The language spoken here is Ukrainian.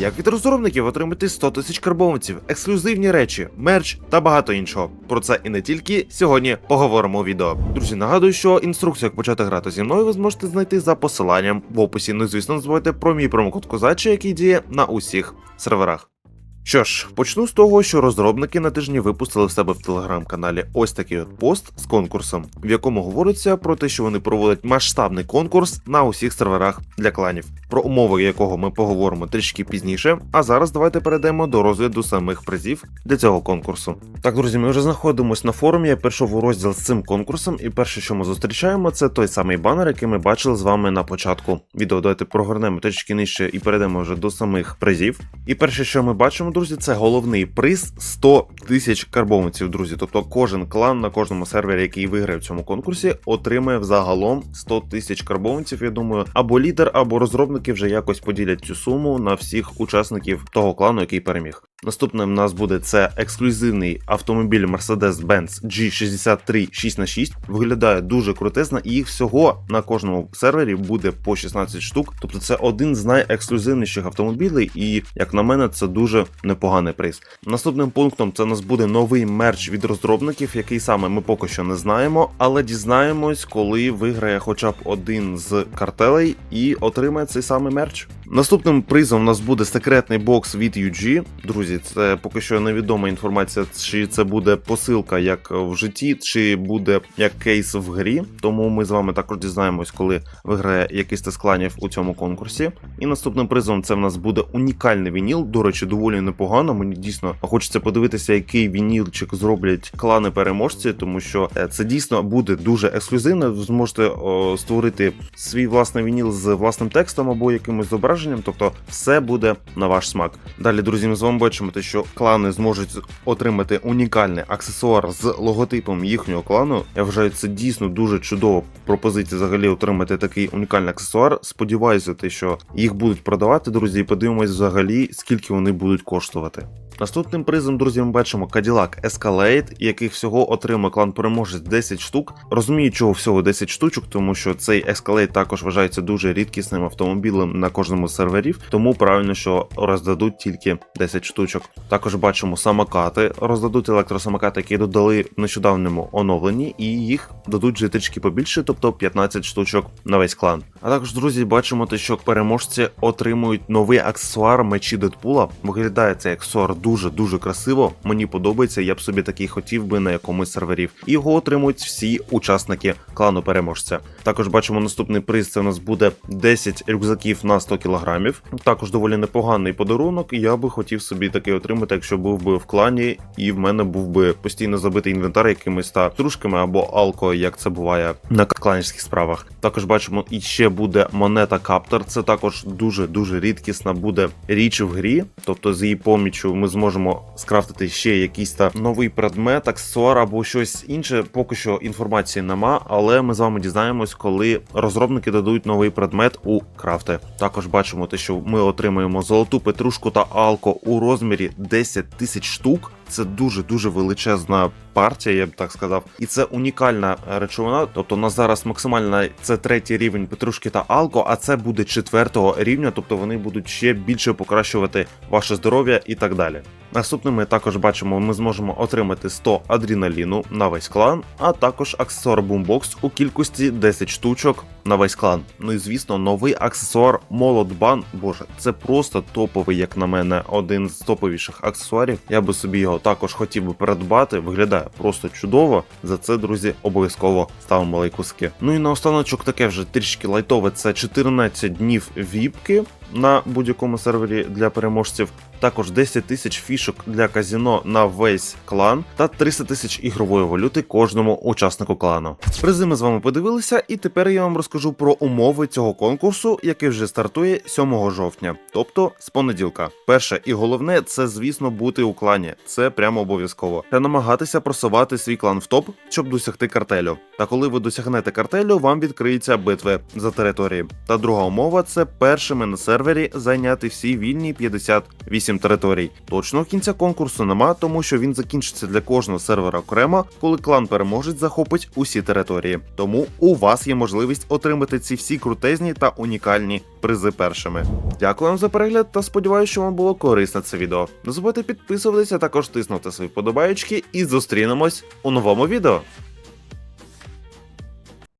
як від розробників отримати 100 тисяч карбованців, ексклюзивні речі, мерч та багато іншого. Про це і не тільки сьогодні поговоримо у відео. Друзі, нагадую, що інструкцію, як почати грати зі мною, ви зможете знайти за посиланням в описі. Ну звісно, не забувайте про мій промокод Козачі, який діє на усіх серверах. Що ж, почну з того, що розробники на тижні випустили в себе в телеграм-каналі ось такий от пост з конкурсом, в якому говориться про те, що вони проводять масштабний конкурс на усіх серверах для кланів, про умови якого ми поговоримо трішки пізніше. А зараз давайте перейдемо до розгляду самих призів для цього конкурсу. Так, друзі, ми вже знаходимося на форумі. Я перейшов у розділ з цим конкурсом, і перше, що ми зустрічаємо, це той самий банер, який ми бачили з вами на початку відео. Давайте прогорнемо трішки нижче і перейдемо вже до самих призів. І перше, що ми бачимо, друзі, це головний приз 100 тисяч карбованців, друзі. Тобто кожен клан на кожному сервері, який виграє в цьому конкурсі, отримає взагалом 100 тисяч карбованців. Я думаю, або лідер, або розробники вже якось поділять цю суму на всіх учасників того клану, який переміг. Наступним в нас буде це ексклюзивний автомобіль Mercedes-Benz G63 6х6. Виглядає дуже крутезно, і їх всього на кожному сервері буде по 16 штук. Тобто це один з найексклюзивніших автомобілів, і як на мене, це дуже непоганий приз. Наступним пунктом це у нас буде новий мерч від розробників, який саме ми поки що не знаємо, але дізнаємось, коли виграє хоча б один з картелей і отримає цей самий мерч. Наступним призом у нас буде секретний бокс від UG. Друзі, це поки що невідома інформація, чи це буде посилка як в житті, чи буде як кейс в грі. Тому ми з вами також дізнаємось, коли виграє якийсь з кланів у цьому конкурсі. І наступним призом це в нас буде унікальний вініл. До речі, доволі непогано. Мені дійсно хочеться подивитися, який вінілчик зроблять клани переможці, тому що е, це дійсно буде дуже ексклюзивно. Ви зможете о, створити свій власний вініл з власним текстом або якимось зображенням. Тобто, все буде на ваш смак. Далі, друзі, ми з вами бачимо, те, що клани зможуть отримати унікальний аксесуар з логотипом їхнього клану. Я вважаю, це дійсно дуже чудова пропозиція взагалі отримати такий унікальний аксесуар. Сподіваюся, те, що їх будуть продавати, друзі, і подивимось взагалі, скільки вони будуть коштувати. Наступним призом, друзі, ми бачимо Cadillac Escalade, яких всього отримає клан переможець 10 штук. Розумію, чого всього 10 штучок, тому що цей Escalade також вважається дуже рідкісним автомобілем на кожному з серверів, тому правильно, що роздадуть тільки 10 штучок. Також бачимо самокати, роздадуть електросамокати, які додали в нещодавньому оновленні, і їх дадуть трішки побільше, тобто 15 штучок на весь клан. А також, друзі, бачимо те, що переможці отримують новий аксесуар мечі Дедпула. Виглядає цей аксесуар дуже дуже красиво. Мені подобається, я б собі такий хотів би на якомусь серверів. Його отримують всі учасники клану переможця. Також бачимо наступний приз. Це у нас буде 10 рюкзаків на 100 кілограмів. Також доволі непоганий подарунок. Я би хотів собі такий отримати, якщо був би в клані, і в мене був би постійно забитий інвентар якимись та трушками або алко, як це буває на кланівських справах. Також бачимо, і ще буде монета Каптер. Це також дуже дуже рідкісна буде річ в грі. Тобто з її помічю ми зможемо скрафтити ще якийсь та новий предмет, аксесуар або щось інше. Поки що інформації нема, але ми з вами дізнаємось, коли розробники дадуть новий предмет у крафти. Також бачимо те, що ми отримаємо золоту петрушку та алко у розмірі 10 тисяч штук. Це дуже дуже величезна партія, я б так сказав, і це унікальна речовина. Тобто, у нас зараз максимальна це третій рівень петрушки та алко, а це буде четвертого рівня, тобто вони будуть ще більше покращувати ваше здоров'я і так далі. Наступним ми також бачимо, ми зможемо отримати 100 адреналіну на весь клан, а також аксесуар бумбокс у кількості 10 штучок на весь клан. Ну і звісно, новий аксесуар Молотбан. Боже, це просто топовий, як на мене, один з топовіших аксесуарів. Я би собі його також хотів би придбати. Виглядає просто чудово. За це, друзі, обов'язково ставимо лайкуски. Ну і наостаночок таке вже трішки лайтове. Це 14 днів віпки на будь-якому сервері для переможців. Також 10 тисяч фішок для казіно на весь клан та 300 тисяч ігрової валюти кожному учаснику клану. Призи ми з вами подивилися, і тепер я вам розкажу про умови цього конкурсу, який вже стартує 7 жовтня, тобто з понеділка. Перше і головне це, звісно, бути у клані. Це прямо обов'язково. Та намагатися просувати свій клан в топ, щоб досягти картелю. Та коли ви досягнете картелю, вам відкриються битви за території. Та друга умова це першими на сервері сервері зайняти всі вільні 58 територій. Точного кінця конкурсу нема, тому що він закінчиться для кожного сервера окремо, коли клан переможець захопить усі території. Тому у вас є можливість отримати ці всі крутезні та унікальні призи першими. Дякую вам за перегляд та сподіваюся, що вам було корисно це відео. Не забудьте підписуватися, також тиснути свої подобаєчки і зустрінемось у новому відео.